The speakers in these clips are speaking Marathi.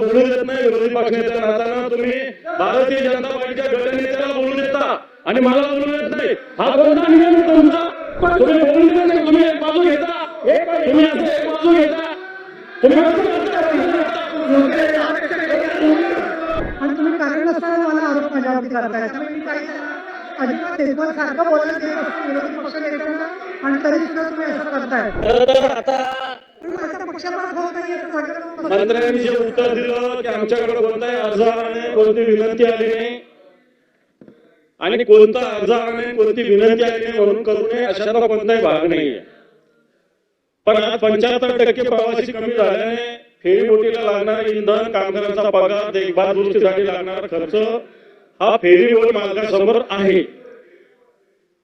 बोलू देत नाही विरोधी पक्षनेत्या नाताना तुम्ही भारतीय जनता पार्टीच्या गटनेत्याला बोलू देता. आणि मला बोलू देत नाही. हा कोणता नियम आहे तुमचा? तुम्ही बोलू देत नाही तुम्ही एक बाजू घेता. तुम्ही असं एक बाजू घेता. तुम्ही. आणि तुम्ही कारण नसताना मला आरोप माझ्यावरती करताय. त्यामुळे मी काही अजिबात तेजपाल सारखं बोलत नाही असं विरोधी पक्ष नेत्यांना आणि तरी सुद्धा तुम्ही असं करताय. आता मंत्र्यांनी जे उत्तर दिलं की आमच्याकडे कोणताही अर्ज आला नाही कोणती विनंती आली नाही आणि कोणता अर्ज आला नाही कोणती विनंती आली नाही म्हणून करू नये अशातला कोणताही भाग नाहीये. पण आज पंच्याहत्तर टक्के प्रवासी कमी झाल्याने फेरीबोटीला लागणार इंधन कामगारांचा पगार देखभाल दुरुस्तीसाठी लागणार खर्च हा फेरीबोट मालकासमोर आहे.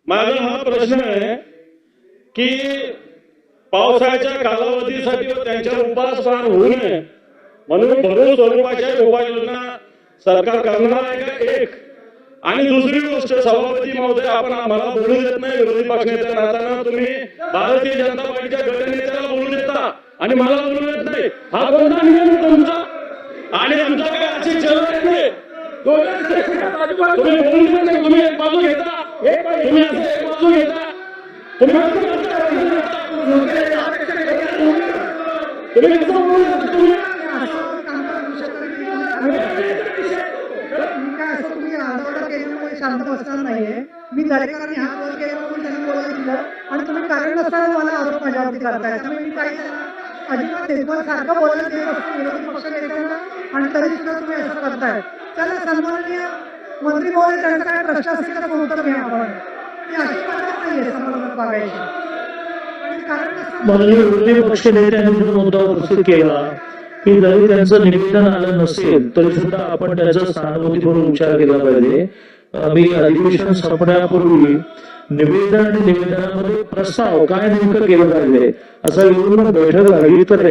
माझा हा प्रश्न आहे की पावसाळ्याच्या कालावधीसाठी व त्यांच्या उपासमार होऊ नये. म्हणून भरून स्वरूपाच्या उपाययोजना सरकार करणार आहे का? एक. आणि दुसरी गोष्ट सभापती महोदय आपण आम्हाला बोलू देत नाही विरोधी पक्षनेत्या नाताना तुम्ही भारतीय जनता पार्टीच्या गटनेत्याला बोलू देता. आणि मला बोलू देत नाही. हा कोणता नियम तुमचा? आणि आमचा काय असे चलन नाही तुम्ही बोलू देत नाही. तुम्ही एक बाजू घेता. तुम्ही असं एक बाजू घेता. तुम्ही शांत बसणार नाहीये मी दरेकरांनी हा बोल केला म्हणून त्यांनी बोलायला दिलं आणि तुम्ही कारण नसताना मला आरोप माझ्यावरती करताय त्यामुळे मी काही अजिबात तेजपाल सारखं बोलायला देत असतो विरोधी पक्ष नेत्यांना आणि तरी सुद्धा तुम्ही असं करताय त्याला सन्माननीय मंत्री महोदय त्यांचा काय प्रश्न असेल तर उत्तर घ्या आपण मी अशी पद्धत नाहीये समाजात बघायची. विरोधी पक्ष नेत्यांनी जो मुद्दा उपस्थित केला की जरी त्यांचं निवेदन आलं नसेल तरी सुद्धा आपण त्याचा म्हणून विचार केला पाहिजे. मी अधिवेशन संपण्यापूर्वी निवेदन आणि निवेदनामध्ये प्रस्ताव काय नेमकं केलं पाहिजे असा घेऊन बैठक लागली तर